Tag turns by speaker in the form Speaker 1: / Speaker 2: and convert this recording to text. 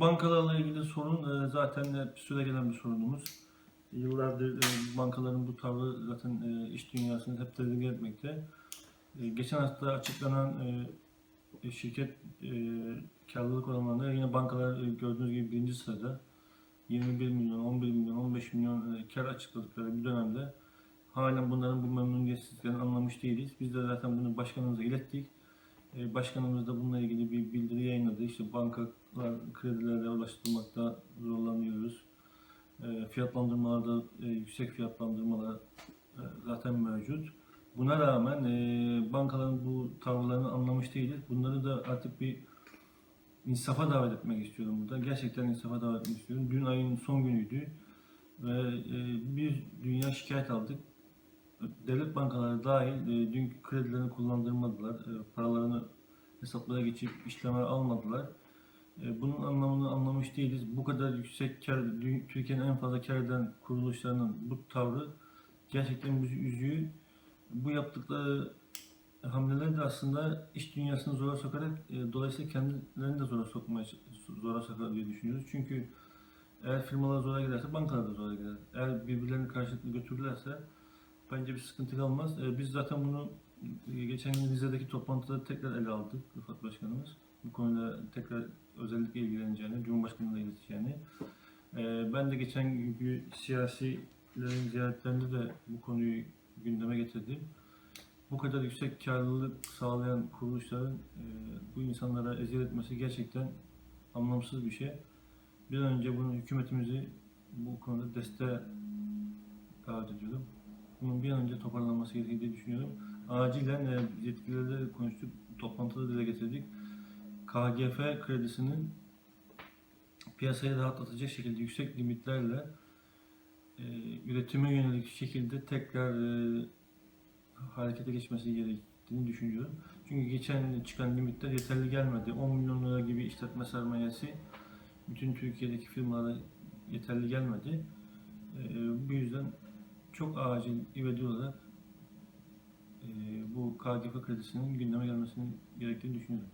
Speaker 1: bankalarla ilgili sorun e, zaten hep süre gelen bir sorunumuz. Yıllardır e, bankaların bu tavrı zaten e, iş dünyasını hep tedirgin etmekte. E, geçen hafta açıklanan e, şirket e, karlılık oranlarında yine bankalar e, gördüğünüz gibi birinci sırada. 21 milyon, 11 milyon, 15 milyon e, kar açıkladıkları bir dönemde halen bunların bu memnuniyetsizliklerini anlamış değiliz. Biz de zaten bunu başkanımıza ilettik. E, Başkanımız da bununla ilgili bir bildiri yayınladı. İşte bankalar kredilerle ulaştırmakta zorlanıyoruz. E, Fiyatlandırmalarda e, yüksek fiyatlandırmalar zaten mevcut. Buna rağmen bankaların bu tavırlarını anlamış değiliz. Bunları da artık bir insafa davet etmek istiyorum burada. Gerçekten insafa davet etmek istiyorum. Dün ayın son günüydü ve bir dünya şikayet aldık. Devlet bankaları dahil e, dün kredilerini kullandırmadılar. E, paralarını hesaplara geçip işleme almadılar. E, bunun anlamını anlamış değiliz. Bu kadar yüksek kar, Türkiye'nin en fazla kar eden kuruluşlarının bu tavrı gerçekten bizi üzüyor. Bu yaptıkları hamleler de aslında iş dünyasını zora sokarak e, dolayısıyla kendilerini de zora sokmaya zora sokar diye düşünüyoruz. Çünkü eğer firmalar zora giderse bankalar da zora gider. Eğer birbirlerini karşılıklı götürürlerse bence bir sıkıntı kalmaz. E, biz zaten bunu e, geçen gün Rize'deki toplantıda tekrar ele aldık Rıfat Başkanımız. Bu konuda tekrar özellikle ilgileneceğini, Cumhurbaşkanı'na da ileteceğini. E, ben de geçen günkü siyasilerin ziyaretlerinde de bu konuyu gündeme getirdim. Bu kadar yüksek karlılık sağlayan kuruluşların e, bu insanlara eziyet etmesi gerçekten anlamsız bir şey. Bir an önce bunu hükümetimizi bu konuda desteğe davet ediyorum. Bunun bir an önce toparlanması gerektiğini diye düşünüyorum. Acilen e, yetkililerle konuştuk, toplantıda dile getirdik. KGF kredisinin piyasayı rahatlatacak şekilde yüksek limitlerle e, üretime yönelik şekilde tekrar e, harekete geçmesi gerektiğini düşünüyorum. Çünkü geçen çıkan limitler yeterli gelmedi. 10 milyon lira gibi işletme sermayesi bütün Türkiye'deki firmalara yeterli gelmedi. E, bu yüzden çok acil ivedi olarak e, bu KGF kredisinin gündeme gelmesinin gerektiğini düşünüyorum.